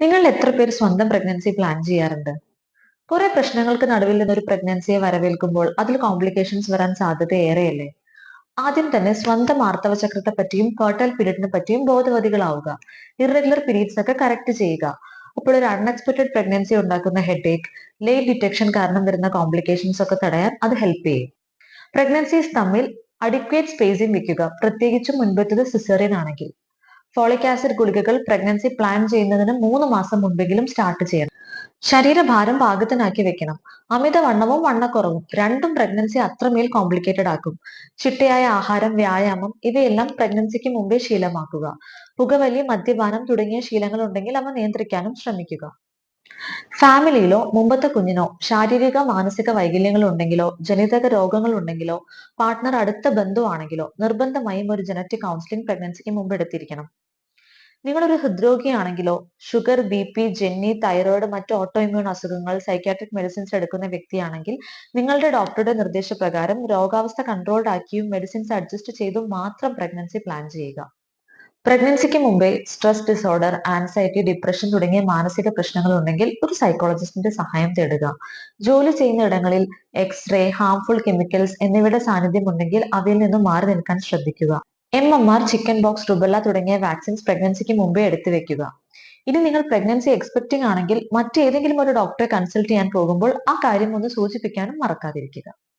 നിങ്ങൾ എത്ര പേർ സ്വന്തം പ്രഗ്നൻസി പ്ലാൻ ചെയ്യാറുണ്ട്? കുറെ പ്രശ്നങ്ങൾക്ക് നടുവിൽ നിന്നൊരു പ്രഗ്നൻസിയെ വരവേൽക്കുമ്പോൾ അതിൽ കോംപ്ലിക്കേഷൻസ് വരാൻ സാധ്യത ഏറെയല്ലേ? ആദ്യം തന്നെ സ്വന്തം ആർത്തവചക്രത്തെ പറ്റിയും ഫേർട്ടൈൽ പീരീഡിനെ പറ്റിയും ബോധവതികളാവുക. ഇറഗുലർ പീരീഡ്സ് ഒക്കെ കറക്റ്റ് ചെയ്യുക. അപ്പോൾ ഒരു അൺഎക്സ്പെക്ടഡ് പ്രഗ്നൻസി ഉണ്ടാക്കുന്ന ഹെഡേക്ക് ലേറ്റ് ഡിറ്റക്ഷൻ കാരണം വരുന്ന കോംപ്ലിക്കേഷൻസ് ഒക്കെ തടയാൻ അത് ഹെൽപ്പ് ചെയ്യും. പ്രഗ്നൻസീസ് തമ്മിൽ അഡിക്വേറ്റ് സ്പേസിംഗ് വെക്കുക. പ്രത്യേകിച്ചും മുൻപത്തത് സിസേറിയൻ ആണെങ്കിൽ. ഫോളിക് ആസിഡ് ഗുളികകൾ പ്രഗ്നൻസി പ്ലാൻ ചെയ്യുന്നതിന് മൂന്ന് മാസം മുൻപെങ്കിലും സ്റ്റാർട്ട് ചെയ്യണം. ശരീരഭാരം പാകത്തിനാക്കി വെക്കണം. അമിതവണ്ണവും വണ്ണക്കുറവും രണ്ടും പ്രഗ്നൻസി അത്രമേൽ കോംപ്ലിക്കേറ്റഡ് ആക്കും. ചിട്ടയായ ആഹാരം വ്യായാമം ഇവയെല്ലാം പ്രഗ്നൻസിക്ക് മുമ്പേ ശീലമാക്കുക. പുകവലി മദ്യപാനം തുടങ്ങിയ ശീലങ്ങൾ ഉണ്ടെങ്കിൽ അവ നിയന്ത്രിക്കാനും ശ്രമിക്കുക. ഫാമിലിയിലോ മുമ്പത്തെ കുഞ്ഞിനോ ശാരീരിക മാനസിക വൈകല്യങ്ങൾ ഉണ്ടെങ്കിലോ ജനിതക രോഗങ്ങൾ ഉണ്ടെങ്കിലോ പാർട്ട്ണർ അടുത്ത ബന്ധുവാണെങ്കിലോ നിർബന്ധമായും ഒരു ജനറ്റിക് കൗൺസിലിംഗ് പ്രഗ്നൻസിക്ക് മുമ്പ് എടുത്തിരിക്കണം. നിങ്ങളൊരു ഹൃദ്രോഗിയാണെങ്കിലോ ഷുഗർ ബി പി ജെന്നി തൈറോയിഡ് മറ്റ് ഓട്ടോ ഇമ്മ്യൂൺ അസുഖങ്ങൾ സൈക്യാട്രിക് മെഡിസിൻസ് എടുക്കുന്ന വ്യക്തിയാണെങ്കിൽ നിങ്ങളുടെ ഡോക്ടറുടെ നിർദ്ദേശപ്രകാരം രോഗാവസ്ഥ കൺട്രോൾഡ് ആക്കിയും മെഡിസിൻസ് അഡ്ജസ്റ്റ് ചെയ്തും മാത്രം പ്രഗ്നൻസി പ്ലാൻ ചെയ്യുക. പ്രഗ്നൻസിക്ക് മുമ്പേ സ്ട്രെസ് ഡിസോർഡർ ആൻസൈറ്റി ഡിപ്രഷൻ തുടങ്ങിയ മാനസിക പ്രശ്നങ്ങൾ ഉണ്ടെങ്കിൽ ഒരു സൈക്കോളജിസ്റ്റിന്റെ സഹായം തേടുക. ജോലി ചെയ്യുന്ന ഇടങ്ങളിൽ എക്സ്റേ ഹാംഫുൾ കെമിക്കൽസ് എന്നിവയുടെ സാന്നിധ്യം ഉണ്ടെങ്കിൽ അവയിൽ നിന്നും മാറി നിൽക്കാൻ ശ്രദ്ധിക്കുക. M M R chickenpox rubella തുടങ്ങിയ വാക്സിൻസ് പ്രഗ്നൻസിക്ക് മുമ്പേ എടുത്തു വെക്കുക. ഇനി നിങ്ങൾ പ്രഗ്നൻസി എക്സ്പെക്ടിംഗ് ആണെങ്കിൽ മറ്റേതെങ്കിലും ഒരു ഡോക്ടറെ കൺസൾട്ട് ചെയ്യാൻ പോകുമ്പോൾ ആ കാര്യം ഒന്ന് സൂചിപ്പിക്കാനും മറക്കാതിരിക്കുക.